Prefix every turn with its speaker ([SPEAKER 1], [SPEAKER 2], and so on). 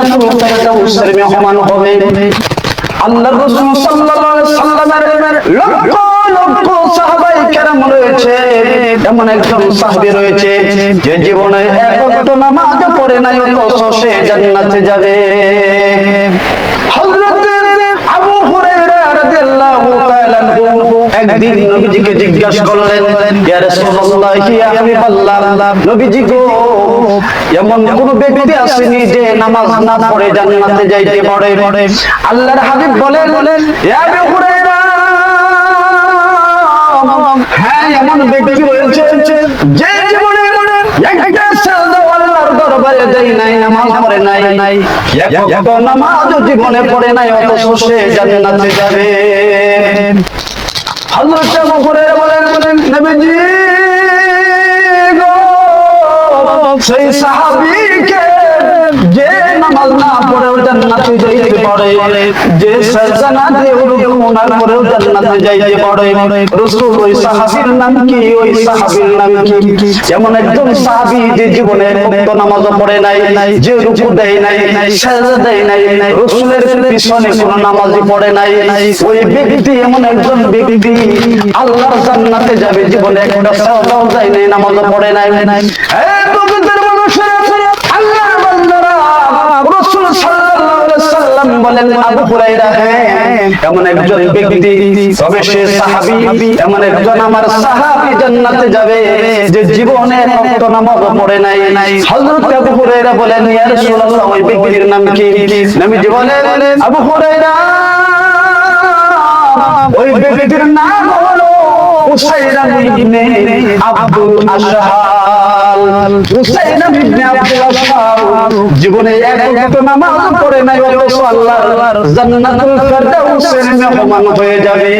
[SPEAKER 1] জান্নাত ফেরদাউসের হবে আল্লাহ রাসূল সাল্লাল্লাহু আলাইহি সাল্লামের রয়েছে যে জীবনে এক নামাজ পড়ে নাই অথচ সে জান্নাতে যাবে একদিন নবীজিকে জিজ্ঞাসা করলেন ইয়া রাসূলুল্লাহ ইয়া হাবিবাল্লাহ নবীজি গো এমন কোন ব্যক্তি আসেনি যে নামাজ না পড়ে জান্নাতে যাইতে পারে। আল্লাহর হাবিব বলেন ইয়া আবু হুরায়রা হ্যাঁ এমন ব্যক্তি রয়েছে যে জীবনে একটা সাজদা আল্লাহর দরবারে দেয় নাই নামাজ পড়ে নাই। ওয়াক্ত নামাজ জীবনে পড়ে নাই অথচ সে জান্নাতে যাবে। নামাজ না পড়েও জান্নাতে যাইতে পারে, যে সাজদা না দিয়েও রুকু না করেও জান্নাতে যাইতে পারে। রাসূল, ওই সাহাবীর নাম কি? ওই সাহাবীর নাম কি? এমন একজন যে জীবনে নামাজ পড়ে নাই, যে রুকু দেয় নাই নাই, রাসূলের পিছনে কোনো নামাজই পড়ে নাই, ওই ব্যক্তি এমন একজন ব্যক্তি আল্লাহর জান্নাতে যাবে জীবনে একটা সাজদাও যায় নাই নামাজও পড়ে নাই। এই পবিত্র মানুষেরা আল্লাহর বান্দারা রাসূল সাল্লাল্লাহু আলাইহি সাল্লাম বলেন, আবু হুরায়রা হ্যাঁ এমন একজন ব্যক্তি তবে সে সাহাবী, এমন একজন আমার সাহাবী জান্নাতে যাবে যে জীবনে ভক্ত নামাজ পড়ে নাই। হযরত আবু হুরায়রা বলেন, ইয়া রাসূলুল্লাহ, ওই ব্যক্তির নাম কি? নবীজি বলেন, আবু হুরায়রা ওই বেবিটির নাম হলো উসাইরা ইবনে আব্দুল আশহাল উসাইরা ইবনে আব্দুল আশহাল জীবনে এক ওয়াক্ত নামাজ পড়ে নাই অথচ আল্লাহর জান্নাতুল ফেরদাউসের মেহমান হয়ে যাবে।